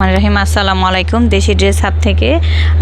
রাহিম, আসসালামু আলাইকুম। দেশি ড্রেস হাব থেকে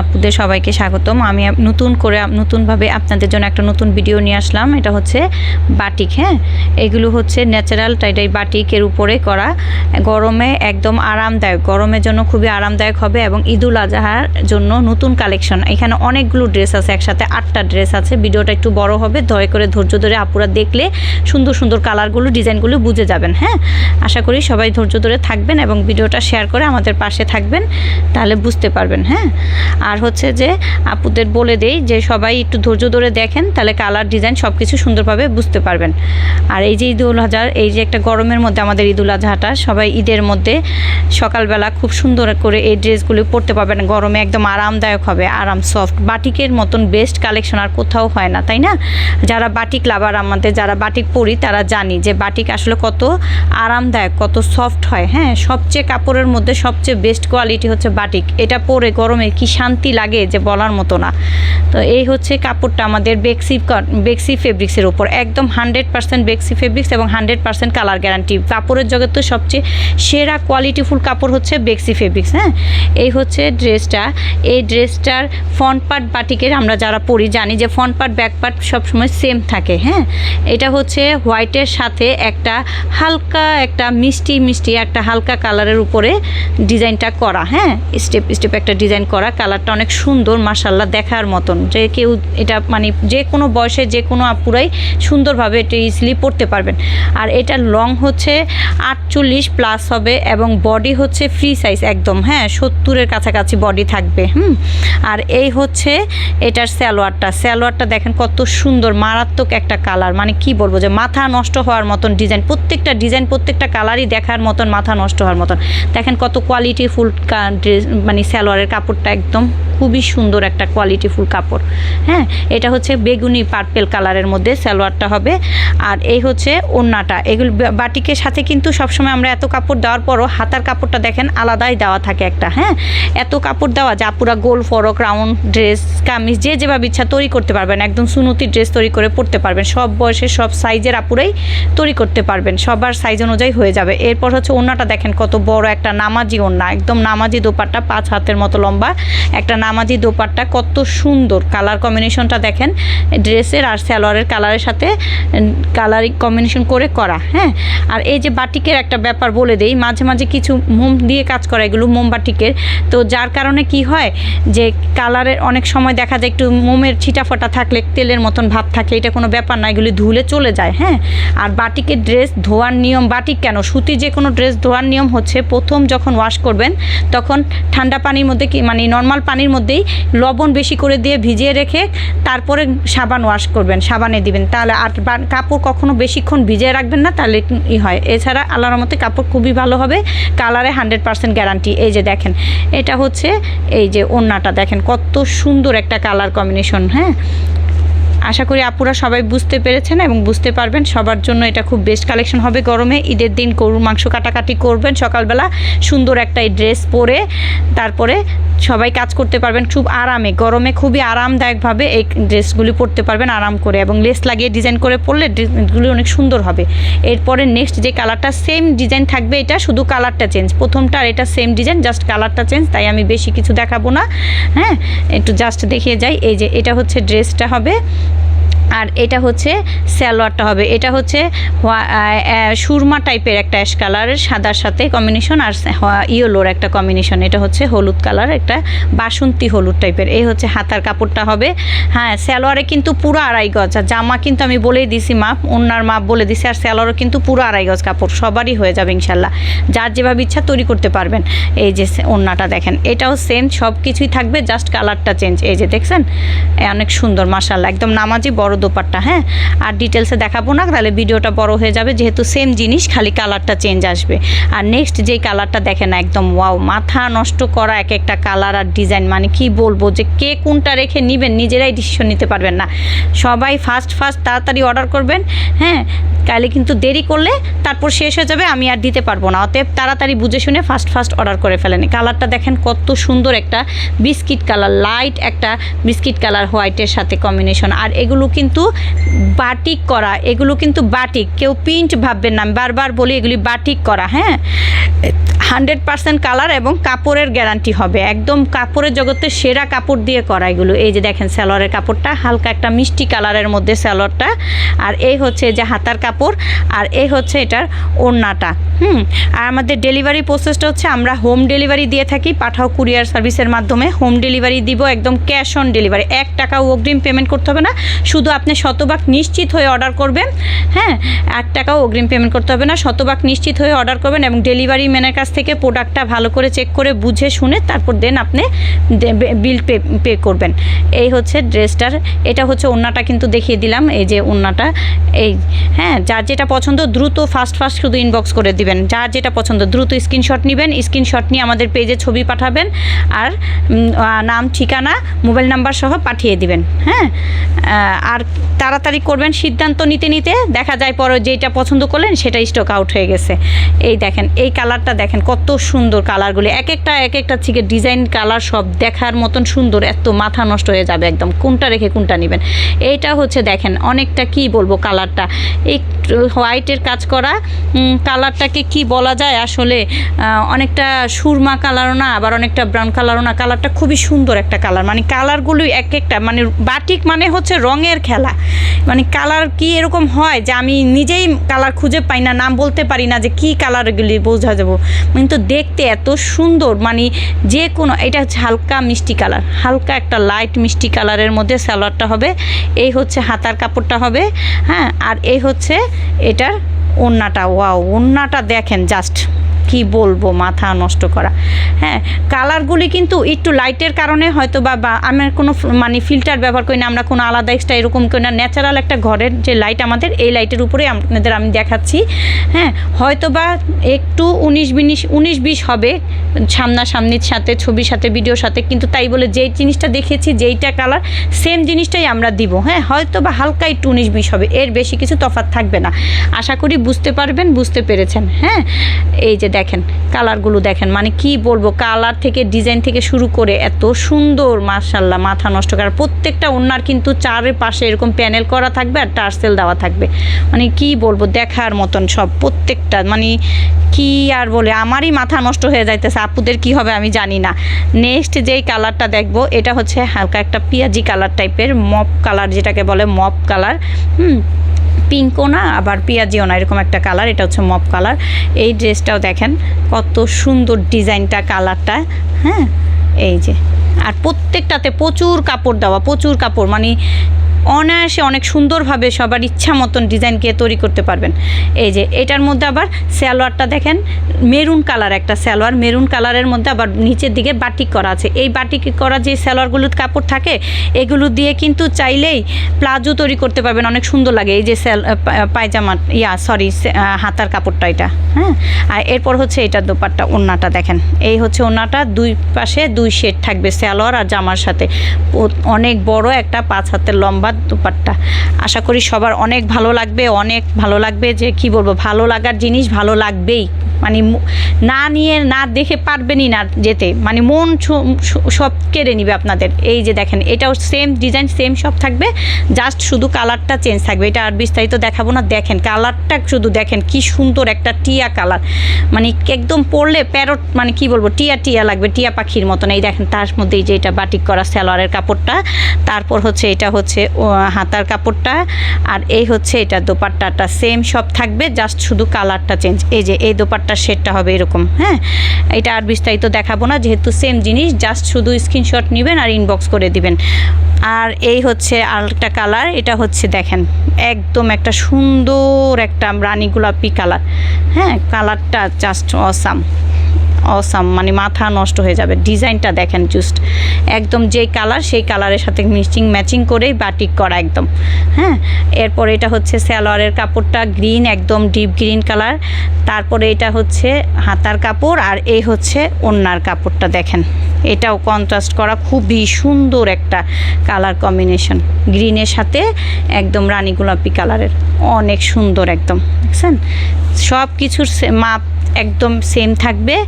আপুদের সবাইকে স্বাগতম। আমি নতুন করে নতুনভাবে আপনাদের জন্য একটা নতুন ভিডিও নিয়ে আসলাম। এটা হচ্ছে বাটিক হ্যাঁ? এগুলো হচ্ছে ন্যাচারাল টাইডাই বাটিকের উপরে করা। গরমে একদম আরামদায়ক। গরমের জন্য খুবই আরামদায়ক হবে এবং ঈদুল আজহার জন্য নতুন কালেকশন এখানে অনেকগুলো ড্রেস আছে, একসাথে আটটা ড্রেস আছে। ভিডিওটা একটু বড় হবে, দয়া করে ধৈর্য ধরে আপুরা দেখলে সুন্দর সুন্দর কালারগুলো ডিজাইনগুলো বুঝে যাবেন হ্যাঁ? আশা করি সবাই ধৈর্য ধরে থাকবেন এবং ভিডিওটা শেয়ার করে আমাদের পাশে থাকবেন, তাহলে বুঝতে পারবেন হ্যাঁ? আর হচ্ছে যে আপুদের বলে দেই যে সবাই একটু ধৈর্য ধরে দেখেন, তাহলে কালার, ডিজাইন সব কিছু সুন্দরভাবে বুঝতে পারবেন। আর এই যে ঈদুল আজহার, এই যে একটা গরমের মধ্যে আমাদের ঈদুল আজহাটা, সবাই ঈদের মধ্যে সকালবেলা খুব সুন্দর করে এই ড্রেসগুলো পরতে পারবেন। গরমে একদম আরামদায়ক হবে, আরাম সফট। বাটিকের মতন বেস্ট কালেকশন আর কোথাও হয় না, তাই না? যারা বাটিক লাভার আমাদের, যারা বাটিক পরি, তারা জানি যে বাটিক আসলে কত আরামদায়ক, কত সফট হয় হ্যাঁ? সবচেয়ে কাপড়ের মধ্যে সবচেয়ে বেস্ট কোয়ালিটি হচ্ছে বাটিক এটা পরে গরমে কি শান্তি লাগে যে বলার মতো না। তো এই হচ্ছে কাপড়টা আমাদের বেক্সি বেক্সি ফেব্রিক্সের উপর। একদম হান্ড্রেড পার্সেন্ট বেক্সি ফেব্রিক্স এবং হান্ড্রেড পার্সেন্ট কালার গ্যারান্টি কাপড়ের জগতে সবচেয়ে সেরা কোয়ালিটিফুল কাপড় হচ্ছে বেক্সি ফেব্রিক্স হ্যাঁ? এই হচ্ছে ড্রেসটা এই ড্রেসটার ফ্রন্ট পার্ট বাটিকের আমরা যারা পরি জানি যে ফ্রন্ট পার্ট ব্যাক পার্ট সবসময় সেম থাকে হ্যাঁ? এটা হচ্ছে হোয়াইটের সাথে একটা হালকা একটা মিষ্টি মিষ্টি একটা হালকা কালারের উপরে ডিজাইনটা করা হ্যাঁ? স্টেপ স্টেপ একটা ডিজাইন করা, কালারটা অনেক সুন্দর মাসাল্লাহ দেখার মতন। যে কেউ এটা মানে যে কোনো বয়সে যে কোনো আপুরাই সুন্দরভাবে এটা ইজিলি পড়তে পারবেন। আর এটার লং হচ্ছে আটচল্লিশ প্লাস হবে এবং বডি হচ্ছে ফ্রি সাইজ একদম হ্যাঁ? সত্তরের কাছাকাছি বডি থাকবে, হুম? আর এই হচ্ছে এটার স্যালোয়ারটা স্যালোয়ারটা দেখেন কত সুন্দর, মারাত্মক একটা কালার মানে কি বলব যে মাথা নষ্ট হওয়ার মতন ডিজাইন প্রত্যেকটা ডিজাইন প্রত্যেকটা কালারই দেখার মতন, মাথা নষ্ট হওয়ার মতন। দেখেন কত কোয়ালিটিফুল ড্রেস মানে সালোয়ারের কাপড়টা একদম খুবই সুন্দর একটা কোয়ালিটিফুল কাপড়। হ্যাঁ এটা হচ্ছে বেগুনি পার্পেল কালারের মধ্যে সালোয়ারটা হবে। আর এই হচ্ছে ওড়নাটা এগুলো বাটিকের সাথে কিন্তু সবসময় আমরা এত কাপড় দেওয়ার পরও হাতার কাপড়টা দেখেন আলাদাই দেওয়া থাকে একটা হ্যাঁ? এত কাপড় দেওয়া যা পুরা গোল ফরক রাউন্ড ড্রেস কামিজ, যে যেভাবে ইচ্ছা তৈরি করতে পারবেন। একদম সুনতি ড্রেস তৈরি করে পড়তে পারবেন। সব বয়সের সব সাইজের আপুরাই তৈরি করতে পারবেন। সবার সাইজ অনুযায়ী হয়ে যাবে। এরপর হচ্ছে ওড়নাটা দেখেন কত বড় একটা নামাজি ওড়না একদম নামাজি দোপাট্টা পাঁচ হাতের মতো লম্বা, একটা নামাজি দোপাট্টা কত সুন্দর কালার কম্বিনেশনটা দেখেন, ড্রেসের আর সালোয়ারের কালারের সাথে কালার কম্বিনেশন করে করা হ্যাঁ? আর এই যে বাটিকের একটা ব্যাপার বলে দেই, মাঝে মাঝে কিছু মোম দিয়ে কাজ করা এগুলো মোম বাটিকের, তো যার কারণে কি হয় যে কালারের অনেক সময় দেখা যায় একটু মোমের ছিটাফাটা থাকলে, তেলের মতন ভাব থাকে, এটা কোনো ব্যাপার না, এগুলি ধুলে চলে যায় হ্যাঁ? আর বাটিকের ড্রেস ধোয়ার নিয়ম, বাটিক কেন? সুতি যে কোনো ড্রেস ধোয়ার নিয়ম হচ্ছে প্রথম যখন ওয়াশ করবেন, তখন ঠান্ডা পানির মধ্যে কি মানে নর্মাল পানির মধ্যেই লবণ বেশি করে দিয়ে ভিজিয়ে রেখে তারপরে সাবান ওয়াশ করবেন, সাবানে দিবেন। তাহলে আর কাপড় কখনো বেশিক্ষণ ভিজিয়ে রাখবেন না, তাহলে ই হয়। এছাড়া আল্লাহর মতে কাপড় খুবই ভালো হবে কালারে হান্ড্রেড পার্সেন্ট গ্যারান্টি এই যে দেখেন, এটা হচ্ছে এই যে ওড়নাটা, দেখেন কত সুন্দর একটা কালার কম্বিনেশন হ্যাঁ? আশা করি আপুরা সবাই বুঝতে পেরেছেন এবং বুঝতে পারবেন সবার জন্য এটা খুব বেস্ট কালেকশন হবে গরমে। ঈদের দিন গরুর মাংস কাটাকাটি করবেন, সকালবেলা সুন্দর একটা ড্রেস পরে তারপরে সবাই কাজ করতে পারবেন খুব আরামে। গরমে খুবই আরামদায়কভাবে এই ড্রেসগুলি পরতে পারবেন আরাম করে এবং লেস লাগিয়ে ডিজাইন করে পরলে ড্রেসগুলি অনেক সুন্দর হবে। এরপরে নেক্সট যে কালারটা সেম ডিজাইন থাকবে এটা শুধু কালারটা চেঞ্জ প্রথমটা আর এটা সেম ডিজাইন জাস্ট কালারটা চেঞ্জ তাই আমি বেশি কিছু দেখাবো না। হ্যাঁ একটু জাস্ট দেখিয়ে যাই। এই যে এটা হচ্ছে ড্রেসটা হবে। আর এটা হচ্ছে স্যালোয়ারটা হবে। এটা হচ্ছে সুরমা টাইপের একটা অ্যাশ কালারের সাদার সাথে কম্বিনেশন আর ইয়েলোর একটা কম্বিনেশন এটা হচ্ছে হলুদ কালার, একটা বাসন্তী হলুদ টাইপের। এই হচ্ছে হাতার কাপড়টা হবে। হ্যাঁ স্যালোয়ারে কিন্তু পুরো আড়াই গজ। আর জামা কিন্তু আমি বলেই দিছি মাপ অন্যার মাপ বলে দিছি, আর স্যালোয়ারও কিন্তু পুরো আড়াই গজ কাপড়। সবারই হয়ে যাবে ইনশাল্লাহ। যার যেভাবে ইচ্ছা তৈরি করতে পারবেন। এই যে ওড়নাটা দেখেন। এটাও সেম সব কিছুই থাকবে জাস্ট কালারটা চেঞ্জ এই যে দেখছেন? অনেক সুন্দর মাসাল্লাহ একদম নামাজি, বড় দোপাট্টা হ্যাঁ? আর ডিটেলসে দেখাবো না, তাহলে ভিডিওটা বড় হয়ে যাবে, যেহেতু সেম জিনিস, খালি কালারটা চেঞ্জ আসবে। আর নেক্সট যেই কালারটা দেখেন একদম ওয়াও মাথা নষ্ট করা এক একটা কালার আর ডিজাইন মানে কি বলব যে কে কোনটা রেখে নেবেন, নিজেরাই ডিসিশন নিতে পারবেন না। সবাই ফার্স্ট ফার্স্ট তাড়াতাড়ি অর্ডার করবেন হ্যাঁ? তাহলে কিন্তু দেরি করলে তারপর শেষ হয়ে যাবে, আমি আর দিতে পারব না। অতএব তাড়াতাড়ি বুঝে শুনে ফার্স্ট ফার্স্ট অর্ডার করে ফেলেন। কালারটা দেখেন কত সুন্দর একটা বিস্কিট কালার লাইট একটা বিস্কিট কালার হোয়াইটের সাথে কম্বিনেশন আর এগুলো কিন্তু কিন্তু বাটিক করা, এগুলো কিন্তু বাটিক। কেউ প্রিন্ট ভাববেন না বারবার বলি এগুলি বাটিক করা হ্যাঁ? হান্ড্রেড পার্সেন্ট কালার এবং কাপড়ের গ্যারান্টি হবে। একদম কাপড়ের জগতে সেরা কাপড় দিয়ে করা এগুলো। এই যে দেখেন স্যালোয়ারের কাপড়টা, হালকা একটা মিষ্টি কালারের মধ্যে স্যালোয়ারটা আর এই হচ্ছে যে হাতার কাপড়, আর এই হচ্ছে এটার ওড়নাটা, হুম? আর আমাদের ডেলিভারি প্রসেসটা হচ্ছে আমরা হোম ডেলিভারি দিয়ে থাকি, পাঠাও কুরিয়ার সার্ভিসের মাধ্যমে। হোম ডেলিভারি দিব একদম ক্যাশ অন ডেলিভারি এক টাকাও অগ্রিম পেমেন্ট করতে হবে না। শুধু আপনি শতভাগ নিশ্চিত হয়ে অর্ডার করবেন। হ্যাঁ এক টাকাও অগ্রিম পেমেন্ট করতে হবে না। শতভাগ নিশ্চিত হয়ে অর্ডার করবেন এবং ডেলিভারি ম্যানের কাছ থেকে প্রোডাক্টটা ভালো করে চেক করে বুঝে শুনে তারপর দেন আপনি বিল পে পে করবেন। এই হচ্ছে ড্রেসটার, এটা হচ্ছে ওড়নাটা কিন্তু দেখিয়ে দিলাম। এই যে ওড়নাটা এই হ্যাঁ যার যেটা পছন্দ দ্রুত ফাস্ট ফাস্ট শুধু ইনবক্স করে দিবেন। যার যেটা পছন্দ, দ্রুত স্ক্রিনশট নেবেন। স্ক্রিনশট নিয়ে আমাদের পেজে ছবি পাঠাবেন। আর নাম, ঠিকানা মোবাইল নাম্বার সহ পাঠিয়ে দিবেন। হ্যাঁ আর তাড়াতাড়ি করবেন, সিদ্ধান্ত নিতে নিতে। দেখা যায় পরে যেটা পছন্দ করলেন সেটা স্টক আউট হয়ে গেছে। এই দেখেন, এই কালারটা দেখেন, কত সুন্দর কালারগুলি এক একটা এক একটা থেকে ডিজাইন কালার সব দেখার মতন সুন্দর, এত মাথা নষ্ট হয়ে যাবে একদম। কোনটা রেখে কোনটা নেবেন? এইটা হচ্ছে দেখেন, অনেকটা কি বলব কালারটা একটু হোয়াইটের কাজ করা। কালারটাকে কি বলা যায়? আসলে অনেকটা সুরমা কালারও না, আবার অনেকটা ব্রাউন কালারও না। কালারটা খুবই সুন্দর একটা কালার মানে কালারগুলো এক একটা মানে বাটিক মানে হচ্ছে রঙের খেলা। মানে কালার কি এরকম হয় যে আমি নিজেই কালার খুঁজে পাই না, নাম বলতে পারি না যে কি কালারগুলি বোঝা যাব। কিন্তু দেখতে এত সুন্দর মানে যে কোনো, এটা হচ্ছে হালকা মিষ্টি কালার হালকা একটা লাইট মিষ্টি কালারের মধ্যে সালোয়ারটা হবে, এই হচ্ছে হাতার কাপড়টা হবে হ্যাঁ আর এই হচ্ছে এটার ওড়নাটা ওয়াও ওড়নাটা দেখেন জাস্ট কি বলব, মাথা নষ্ট করা। হ্যাঁ কালারগুলি কিন্তু একটু লাইটের কারণে হয়তো বা আমরা কোনো মানে ফিল্টার ব্যবহার করি না, আমরা কোনো আলাদা এক্সট্রা এরকম করি না ন্যাচারাল একটা ঘরের যে লাইট আমাদের, এই লাইটের উপরে আপনাদের আমি দেখাচ্ছি। হ্যাঁ হয়তো বা একটু উনিশ বিশ উনিশ বিশ হবে সামনাসামনির সাথে, ছবির সাথে ভিডিওর সাথে, কিন্তু তাই বলে যেই জিনিসটা দেখেছি, যেইটা কালার সেম জিনিসটাই আমরা দিব। হ্যাঁ হয়তো বা হালকা একটু উনিশ বিশ হবে, এর বেশি কিছু তফাৎ থাকবে না। আশা করি বুঝতে পারবেন, বুঝতে পেরেছেন। হ্যাঁ এই যে দেখেন, কালারগুলো দেখেন। মানে কি বলব, কালার থেকে, ডিজাইন থেকে শুরু করে এত সুন্দর মার্শাল্লাহ মাথা নষ্ট করার প্রত্যেকটা ওনার কিন্তু চারের পাশে এরকম প্যানেল করা থাকবে আর টার্সেল দেওয়া থাকবে। মানে কি বলব, দেখার মতন সব, প্রত্যেকটা মানে কি আর বলে, আমারই মাথা নষ্ট হয়ে যাইতেছে, আপুদের কি হবে আমি জানি না। নেক্সট যেই কালারটা দেখব, এটা হচ্ছে হালকা একটা পেঁয়াজি কালার টাইপের মপ কালার যেটাকে বলে, মপ কালার। হুম? পিঙ্কও না, আবার পেঁয়াজিও না, এরকম একটা কালার, এটা হচ্ছে মপ কালার। এই ড্রেসটাও দেখেন, কত সুন্দর ডিজাইনটা, কালারটা হ্যাঁ? এই যে, আর প্রত্যেকটাতে প্রচুর কাপড় দেওয়া, প্রচুর কাপড় মানে অনায়াসে অনেক সুন্দরভাবে সবার ইচ্ছা মতন ডিজাইনকে তৈরি করতে পারবেন। এই যে, এটার মধ্যে আবার স্যালোয়ারটা দেখেন, মেরুন কালার একটা স্যালোয়ার মেরুন কালারের মধ্যে আবার নিচের দিকে বাটিক করা আছে। এই বাটিক করা যে স্যালোয়ারগুলোর কাপড় থাকে, এগুলো দিয়ে কিন্তু চাইলেই প্লাজো তৈরি করতে পারবেন, অনেক সুন্দর লাগে। এই যে স্যাল পায়জামা, ইয়া সরি হাতার কাপড়টা এটা হ্যাঁ? আর এরপর হচ্ছে এটা দোপাট্টা, ওড়নাটা দেখেন। এই হচ্ছে ওড়নাটা, দুই পাশে দুই শেড থাকবে স্যালোয়ার আর জামার সাথে। অনেক বড় একটা পাঁচ হাতের লম্বা দোপাট্টা। আশা করি সবার অনেক ভালো লাগবে, অনেক ভালো লাগবে যে কি বলব, ভালো লাগার জিনিস ভালো লাগবেই। মানে না নিয়ে না দেখে পারবেনই না যেতে। মানে মন সব কেড়ে নিবে আপনাদের। এই যে দেখেন, এটাও সেম ডিজাইন সেম সব থাকবে। জাস্ট শুধু কালারটা চেঞ্জ থাকবে। এটা আর বিস্তারিত দেখাবো না। দেখেন কালারটা শুধু দেখেন, কি সুন্দর একটা টিয়া কালার মানে একদম পরলে প্যারট মানে কি বলব, টিয়া টিয়া লাগবে, টিয়া পাখির মতন। এই দেখেন, তার মধ্যে এই যে এটা বাটিক করা স্যালোয়ারের কাপড়টা। তারপর হচ্ছে এটা হচ্ছে হাতার কাপড়টা। আর এই হচ্ছে এটা দোপাট্টাটা। সেম সব থাকবে জাস্ট শুধু কালারটা চেঞ্জ এই যে, এই দোপাট্টার শেডটা হবে এরকম হ্যাঁ? এটা আর বিস্তারিত দেখাবো না, যেহেতু সেম জিনিস জাস্ট শুধু স্ক্রিনশট নেবেন আর ইনবক্স করে দিবেন। আর এই হচ্ছে আর একটা কালার এটা হচ্ছে দেখেন, একদম একটা সুন্দর একটা রানী গোলাপি কালার হ্যাঁ? কালারটা জাস্ট অসাম অসাম মানে মাথা নষ্ট হয়ে যাবে। ডিজাইনটা দেখেন জাস্ট একদম যেই কালার সেই কালারের সাথে মিক্সিং ম্যাচিং করেই বাটিক করা একদম। হ্যাঁ? এরপর এটা হচ্ছে স্যালোয়ারের কাপড়টা গ্রিন একদম ডিপ গ্রিন কালার তারপরে এটা হচ্ছে হাতার কাপড় আর এই হচ্ছে ওন্নার কাপড়টা দেখেন। এটাও কন্ট্রাস্ট করা খুবই সুন্দর একটা কালার কম্বিনেশন গ্রিনের সাথে একদম রানী গোলাপি কালারের অনেক সুন্দর একদম। দেখছেন? সব কিছুর মাপ একদম সেম থাকবে।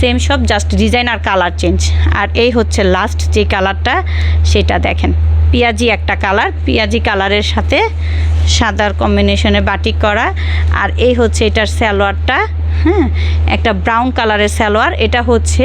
সেম সব জাস্ট ডিজাইন আর কালার চেঞ্জ আর এই হচ্ছে লাস্ট যে কালারটা সেটা দেখেন। পেঁয়াজি একটা কালার পেঁয়াজি কালারের সাথে সাদার কম্বিনেশনে বাটিক করা। আর এই হচ্ছে এটার স্যালোয়ারটা হ্যাঁ? একটা ব্রাউন কালারের স্যালোয়ার এটা হচ্ছে